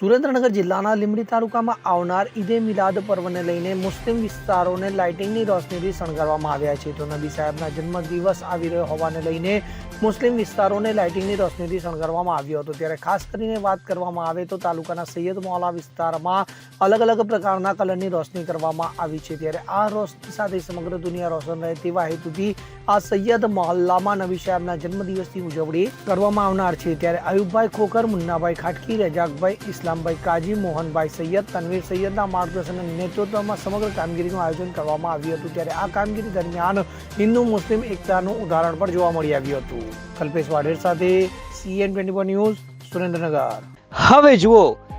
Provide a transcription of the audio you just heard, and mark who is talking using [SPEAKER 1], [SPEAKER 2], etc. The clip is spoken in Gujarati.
[SPEAKER 1] સુરેન્દ્રનગર જિલ્લાના લીંબડી તાલુકામાં આવનાર ઈદે મિલાદ પર્વને લઈને મુસ્લિમ વિસ્તારોને લાઇટિંગની રોશનીથી શણગારવામાં આવ્યા છે. તો નબી સાહેબના જન્મદિવસ આવી રહ્યો હોવાને લઈને મુસ્લિમ વિસ્તારોને લાઇટિંગની રોશનીથી શણગારવામાં આવ્યો હતો. ત્યારે ખાસ કરીને વાત કરવામાં આવે તો તાલુકાના સૈયદ મોહલ્લા વિસ્તારમાં અલગ અલગ પ્રકારના કલરની રોશની કરવામાં આવી છે ત્યારે આ રોશની સાથે સમગ્ર દુનિયા રોશન રહે તેવા હેતુથી આ સૈયદ મહોલ્લામાં નવી સાહેબના જન્મદિવસની ઉજવણી કરવામાં આવનાર છે. ત્યારે આયુબભાઈ ખોખર, મુન્નાભાઈ ખાટકી, રજાકભાઈ ઇસ્લામભાઈ કાજી, મોહનભાઈ સૈયદ, તનવીર સૈયદના માર્ગદર્શન અને નેતૃત્વમાં સમગ્ર કામગીરીનું આયોજન કરવામાં આવ્યું હતું. ત્યારે આ કામગીરી દરમિયાન હિન્દુ, મુસ્લિમ એકતાનું ઉદાહરણ પણ જોવા મળી આવ્યું હતું. કલ્પેશ વાઢેર સાથે સીએન ટ્વેન્ટી ન્યૂઝ સુરેન્દ્રનગર.
[SPEAKER 2] હવે જુઓ